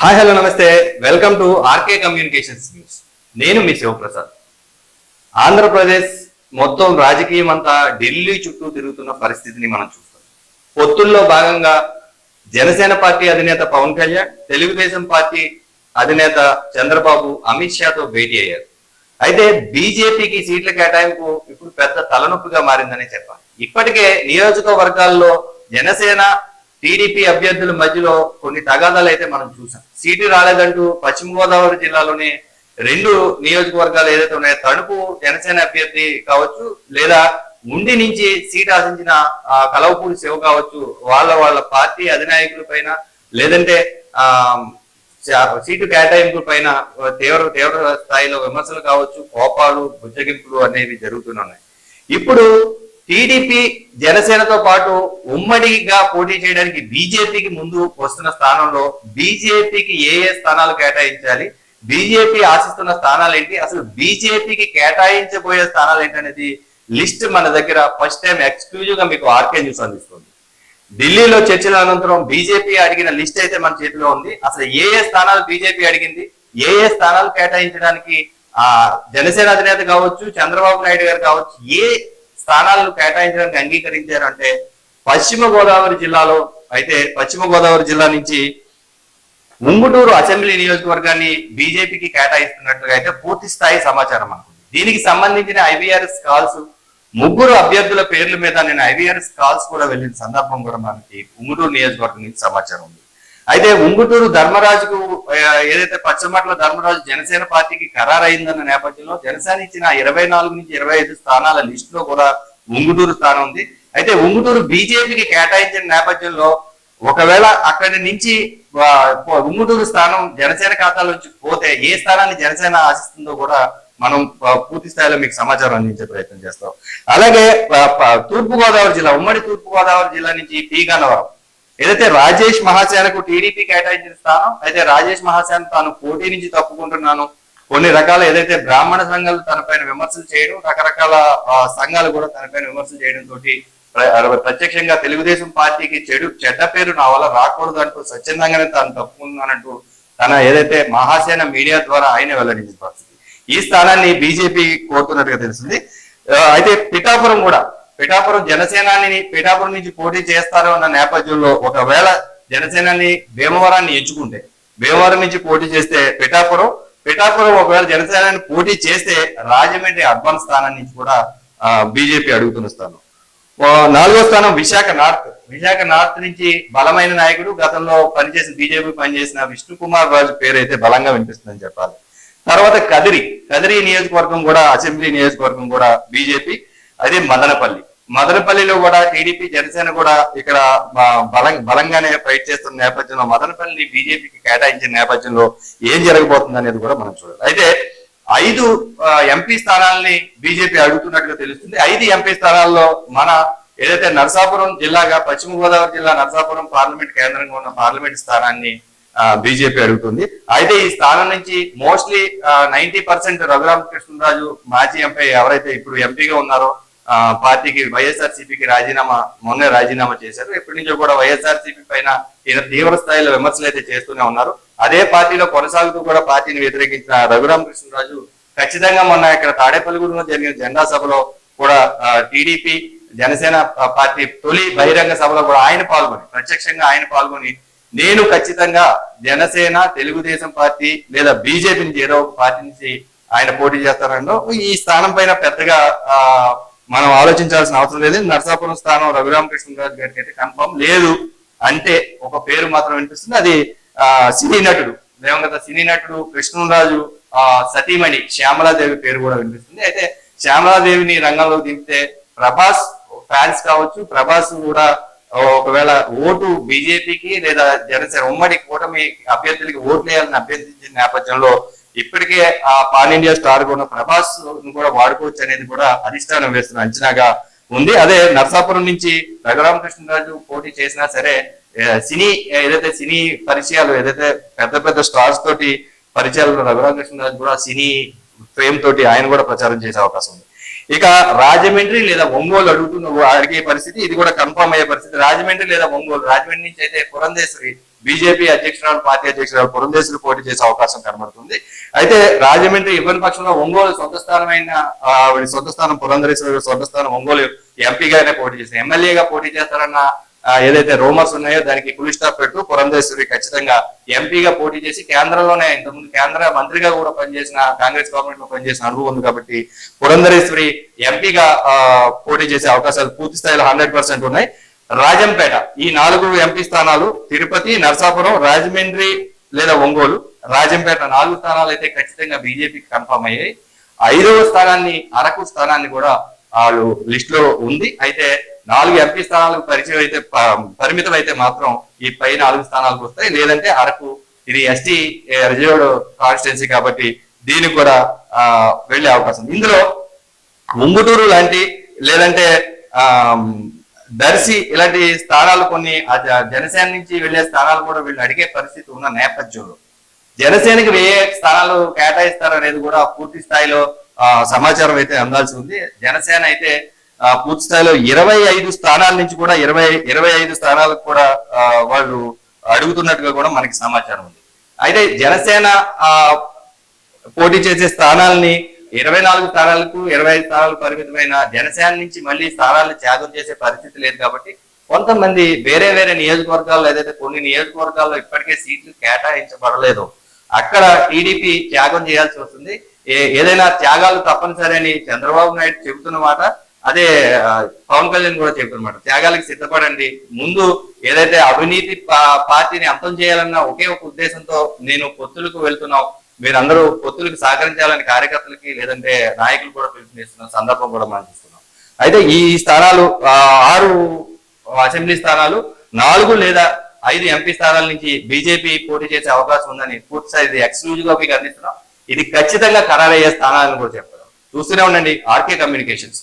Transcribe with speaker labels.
Speaker 1: Hi hello నమస్తే. Welcome to RK communications news నేను మీ శివప్రసాద్. ఆంధ్రప్రదేశ్ మొత్తం రాజకీయం అంతా ఢిల్లీ చుట్టూ తిరుగుతున్న పరిస్థితిని మనం చూస్తాం. పొత్తుల్లో భాగంగా జనసేన పార్టీ అధినేత పవన్ కళ్యాణ్ తెలుగుదేశం పార్టీ అధినేత చంద్రబాబు అమిత్ షాతో భేటీ అయ్యారు. అయితే బీజేపీకి సీట్ల కేటాయింపు ఇప్పుడు పెద్ద తలనొప్పిగా మారిందని చెప్పాలి. ఇప్పటికే నియోజకవర్గాల్లో జనసేన టీడీపీ అభ్యర్థుల మధ్యలో కొన్ని తగాదాలు అయితే మనం చూసాం. సీటు రాలేదంటూ పశ్చిమ గోదావరి జిల్లాలోని రెండు నియోజకవర్గాలు ఏదైతే ఉన్నాయో తణుకు జనసేన అభ్యర్థి కావచ్చు లేదా ఉండి నుంచి సీట్ ఆశించిన ఆ, కలవపూడి శివ కావచ్చు వాళ్ళ వాళ్ళ పార్టీ అధినాయకుల పైన లేదంటే ఆ సీటు కేటాయింపుల పైన తీవ్ర తీవ్ర స్థాయిలో విమర్శలు కావచ్చు కోపాలు బుజ్జగింపులు అనేవి జరుగుతున్నాయి ఇప్పుడు టీడీపీ జనసేనతో పాటు ఉమ్మడిగా పోటీ చేయడానికి బీజేపీకి ముందు వస్తున్న స్థానంలో బీజేపీకి ఏ ఏ స్థానాలు కేటాయించాలి? బీజేపీ ఆశిస్తున్న స్థానాలు ఏంటి? అసలు బీజేపీకి కేటాయించబోయే స్థానాలు ఏంటి అనేది లిస్ట్ మన దగ్గర ఫస్ట్ టైం ఎక్స్క్లూజివ్గా మీకు ఆర్కే న్యూస్ అందిస్తుంది. ఢిల్లీలో చర్చల అనంతరం బీజేపీ అడిగిన లిస్ట్ అయితే మన చేతిలో ఉంది. అసలు ఏ ఏ స్థానాలు బీజేపీ అడిగింది? ఏ ఏ స్థానాలు కేటాయించడానికి ఆ జనసేన అధినేత కావచ్చు చంద్రబాబు నాయుడు గారు కావచ్చు ఏ స్థానాలను కేటాయించడానికి అంగీకరించారు అంటే పశ్చిమ గోదావరి జిల్లాలో అయితే పశ్చిమ గోదావరి జిల్లా నుంచి ముంగుటూరు అసెంబ్లీ నియోజకవర్గాన్ని బీజేపీకి కేటాయిస్తున్నట్లుగా అయితే పూర్తి స్థాయి సమాచారం అనుకుంది. దీనికి సంబంధించిన ఐవీఆర్ఎస్ కాల్స్ ముగ్గురు అభ్యర్థుల పేర్ల మీద నేను ఐవీఆర్ఎస్ కాల్స్ కూడా వెళ్ళిన సందర్భం కూడా మనకి ఉంగుటూరు నియోజకవర్గం నుంచి సమాచారం ఉంది. అయితే ఉంగుటూరు ధర్మరాజుకు ఏదైతే పచ్చమట్ల ధర్మరాజు జనసేన పార్టీకి ఖరారైందన్న నేపథ్యంలో జనసేన ఇచ్చిన ఇరవై నాలుగు నుంచి ఇరవై ఐదు స్థానాల లిస్ట్లో కూడా ఉంగుటూరు స్థానం ఉంది. అయితే ఉంగుటూరు బీజేపీకి కేటాయించిన నేపథ్యంలో ఒకవేళ అక్కడి నుంచి ఉంగుటూరు స్థానం జనసేన ఖాతాలోంచి పోతే ఏ స్థానాన్ని జనసేన ఆశిస్తుందో కూడా మనం పూర్తి స్థాయిలో మీకు సమాచారం అందించే ప్రయత్నం చేస్తాం. అలాగే తూర్పుగోదావరి తూర్పు గోదావరి జిల్లా ఉమ్మడి తూర్పు గోదావరి జిల్లా నుంచి పి. గన్నవరం. ఏదైతే రాజేష్ మహాసేనకు టీడీపీ కేటాయించిన స్థానం అయితే రాజేష్ మహాసేన తాను పోటీ నుంచి తప్పుకుంటున్నాను. కొన్ని రకాల ఏదైతే బ్రాహ్మణ సంఘాలు తనపైన విమర్శలు చేయడం రకరకాల సంఘాలు కూడా తనపైన విమర్శలు చేయడం తోటి ప్రత్యక్షంగా తెలుగుదేశం పార్టీకి చెడు చెడ్డ పేరు నా వల్ల రాకూడదు అంటూ స్వచ్ఛందంగానే తాను తప్పుకున్నానంటూ తన ఏదైతే మహాసేన మీడియా ద్వారా ఆయన వెల్లడించిన పరిస్థితి. ఈ స్థానాన్ని బీజేపీ కోరుతున్నట్టుగా తెలిసింది అయితే పిఠాపురం కూడా పిఠాపురం జనసేనాని పిఠాపురం నుంచి పోటీ చేస్తారు అన్న నేపథ్యంలో ఒకవేళ జనసేనాని భీమవరాన్ని ఎంచుకుంటే భీమవరం నుంచి పోటీ చేస్తే పిఠాపురం పిఠాపురం ఒకవేళ జనసేనాన్ని పోటీ చేస్తే రాజమండ్రి అర్బన్ స్థానం నుంచి కూడా బీజేపీ అడుగుతున్న స్థానం. నాలుగో స్థానం విశాఖ నార్త్. విశాఖ నార్త్ నుంచి బలమైన నాయకుడు గతంలో పనిచేసిన బీజేపీ పనిచేసిన విష్ణు కుమార్ రాజు పేరు అయితే బలంగా వినిపిస్తుందని చెప్పాలి. తర్వాత కదిరి. కదిరి నియోజకవర్గం కూడా అసెంబ్లీ నియోజకవర్గం కూడా బీజేపీ. అది మదనపల్లి. మదనపల్లిలో కూడా టీడీపీ జనసేన కూడా ఇక్కడ బలం బలంగానే ఫైట్ చేస్తున్న నేపథ్యంలో మదనపల్లిని బీజేపీకి కేటాయించిన నేపథ్యంలో ఏం జరగబోతుంది అనేది కూడా మనం చూడాలి. అయితే ఐదు ఎంపీ స్థానాలని బీజేపీ అడుగుతున్నట్టుగా తెలుస్తుంది. ఐదు ఎంపీ స్థానాల్లో మన ఏదైతే నరసాపురం జిల్లాగా పశ్చిమ గోదావరి జిల్లా నరసాపురం పార్లమెంట్ కేంద్రంగా ఉన్న పార్లమెంట్ స్థానాన్ని బీజేపీ అడుగుతుంది. అయితే ఈ స్థానం నుంచి mostly ninety percent Raghurama Krishnaraju మాజీ ఎంపీ ఎవరైతే ఇప్పుడు ఎంపీగా ఉన్నారో పార్టీకి వైఎస్ఆర్ సిపికి రాజీనామా మొన్న రాజీనామా చేశారు. ఎప్పటి నుంచో కూడా వైఎస్ఆర్ సిపి పైన ఈయన తీవ్ర స్థాయిలో విమర్శలు అయితే చేస్తూనే ఉన్నారు. అదే పార్టీలో కొనసాగుతూ కూడా పార్టీని వ్యతిరేకించిన రఘురామ కృష్ణరాజు ఖచ్చితంగా మొన్న ఇక్కడ తాడేపల్లిగూడెంలో జరిగిన జెండా సభలో కూడా టీడీపీ జనసేన పార్టీ తొలి బహిరంగ సభలో కూడా ఆయన పాల్గొని ప్రత్యక్షంగా ఆయన పాల్గొని నేను ఖచ్చితంగా జనసేన తెలుగుదేశం పార్టీ లేదా బీజేపీ నుంచి ఏదో ఒక పార్టీ నుంచి ఆయన పోటీ చేస్తారనో ఈ స్థానం పైన పెద్దగా ఆ, మనం ఆలోచించాల్సిన అవసరం లేదు. నర్సాపురం స్థానం రఘురామకృష్ణరాజు గారికి అయితే కన్ఫర్మ్ లేదు. అంటే ఒక పేరు మాత్రం వినిపిస్తుంది. అది ఆ, సినీ నటుడు దేవంగత సినీ నటుడు కృష్ణరాజు ఆ సతీమణి శ్యామలాదేవి పేరు కూడా వినిపిస్తుంది. అయితే శ్యామలాదేవిని రంగంలో దింపితే ప్రభాస్ ఫ్యాన్స్ కావచ్చు. ప్రభాస్ కూడా ఒకవేళ ఓటు బీజేపీకి లేదా జనసేన ఉమ్మడి కూటమి అభ్యర్థులకి ఓట్లు వేయాలని అభ్యర్థించిన నేపథ్యంలో ఇప్పటికే ఆ పాన్ ఇండియా స్టార్ కూడా ఉన్న ప్రభాస్ కూడా వాడుకోవచ్చు అనేది కూడా అధిష్టానం వేస్తున్న అంచనాగా ఉంది. అదే నర్సాపురం నుంచి రఘురామకృష్ణరాజు పోటీ చేసినా సరే సినీ ఏదైతే సినీ పరిచయాలు ఏదైతే పెద్ద పెద్ద స్టార్స్ తోటి పరిచయాలు రఘురామకృష్ణరాజు కూడా సినీ ఫేమ్ తోటి ఆయన కూడా ప్రచారం చేసే అవకాశం ఉంది. ఇక రాజమండ్రి లేదా ఒంగోలు అడుగుతున్న అడిగే పరిస్థితి ఇది కూడా కన్ఫర్మ్ అయ్యే పరిస్థితి. రాజమండ్రి లేదా ఒంగోలు రాజమండ్రి నుంచి అయితే పురంధేశ్వరి బీజేపీ అధ్యక్షురాలు పార్టీ అధ్యక్షురాలు పురంధేశ్వరి పోటీ చేసే అవకాశం కనబడుతుంది. అయితే రాజమండ్రి ఇవ్వని పక్షంలో ఒంగోలు సొంత స్థానమైన సొంత స్థానం పురంధరేశ్వరి సొంత స్థానం ఒంగోలు ఎంపీగానే పోటీ చేస్తారు ఎమ్మెల్యేగా పోటీ చేస్తారన్న ఏదైతే రూమర్స్ ఉన్నాయో దానికి కులిస్టాప్ పెట్టు పురంధేశ్వరి ఖచ్చితంగా ఎంపీగా పోటీ చేసి కేంద్రంలోనే ఇంతకుముందు కేంద్ర మంత్రిగా కూడా పనిచేసిన కాంగ్రెస్ గవర్నమెంట్లో పనిచేసిన అనుభవం ఉంది కాబట్టి పురంధరేశ్వరి ఎంపీగా పోటీ చేసే అవకాశాలు పూర్తి స్థాయిలో హండ్రెడ్ పర్సెంట్ ఉన్నాయి. రాజంపేట ఈ నాలుగు ఎంపీ స్థానాలు తిరుపతి నరసాపురం రాజమండ్రి లేదా ఒంగోలు. రాజంపేట నాలుగు స్థానాలు అయితే ఖచ్చితంగా బీజేపీకి కన్ఫర్మ్ అయ్యాయి. ఐదవ స్థానాన్ని అరకు స్థానాన్ని కూడా వాళ్ళు లిస్ట్లో ఉంది. అయితే నాలుగు ఎంపీ స్థానాలకు పరిచయం అయితే పరిమితం అయితే మాత్రం ఈ పై నాలుగు స్థానాలకు వస్తాయి. లేదంటే అరకు ఇది ఎస్టీ రిజర్వ్డ్ కాన్స్టిట్యున్సీ కాబట్టి దీనికి కూడా ఆ, వెళ్ళే అవకాశం ఇందులో ముంగుటూరు లాంటి లేదంటే ఆ దర్శి ఇలాంటి స్థానాలు కొన్ని జనసేన నుంచి వెళ్ళే స్థానాలు కూడా వీళ్ళు అడిగే పరిస్థితి ఉన్న నేపథ్యంలో. జనసేనకి ఏ స్థానాలు కేటాయిస్తారు అనేది కూడా పూర్తి స్థాయిలో ఆ, సమాచారం అయితే అందాల్సి ఉంది. జనసేన అయితే పూర్తి స్థాయిలో ఇరవై ఐదు స్థానాల నుంచి కూడా ఇరవై ఇరవై ఐదు స్థానాలకు కూడా వాళ్ళు అడుగుతున్నట్టుగా కూడా మనకి సమాచారం ఉంది. అయితే జనసేన ఆ పోటీ చేసే స్థానాల్ని ఇరవై నాలుగు స్థానాలకు ఇరవై ఐదు స్థానాలు పరిమితమైన జనసేన నుంచి మళ్ళీ స్థానాలను త్యాగం చేసే పరిస్థితి లేదు కాబట్టి కొంతమంది వేరే వేరే నియోజకవర్గాల్లో ఏదైతే కొన్ని నియోజకవర్గాల్లో ఇప్పటికే సీట్లు కేటాయించబడలేదు. అక్కడ టీడీపీ త్యాగం చేయాల్సి వస్తుంది. ఏదైనా త్యాగాలు తప్పనిసరి అని చంద్రబాబు నాయుడు చెబుతున్న మాట అదే పవన్ కళ్యాణ్ కూడా చెబుతున్నమాట. త్యాగాలకు సిద్ధపడండి. ముందు ఏదైతే అవినీతి పా- పార్టీని అంతం చేయాలన్న ఒకే ఒక ఉద్దేశంతో నేను పొత్తులకు వెళ్తున్నాం. మీరందరూ పొత్తులకు సహకరించాలని కార్యకర్తలకి లేదంటే నాయకులు కూడా పిలుపునిస్తున్న సందర్భం కూడా మనం చూస్తున్నాం. అయితే ఈ స్థానాలు ఆ, ఆరు అసెంబ్లీ స్థానాలు నాలుగు లేదా ఐదు ఎంపీ స్థానాల నుంచి బీజేపీ పోటీ చేసే అవకాశం ఉందని పూర్తి స్థాయి ఎక్స్క్లూజివ్గా మీకు అందిస్తున్నాం. ఇది ఖచ్చితంగా ఖరారయ్యే స్థానాలను కూడా చెప్పడం చూస్తూనే ఉండండి ఆర్కే కమ్యూనికేషన్స్.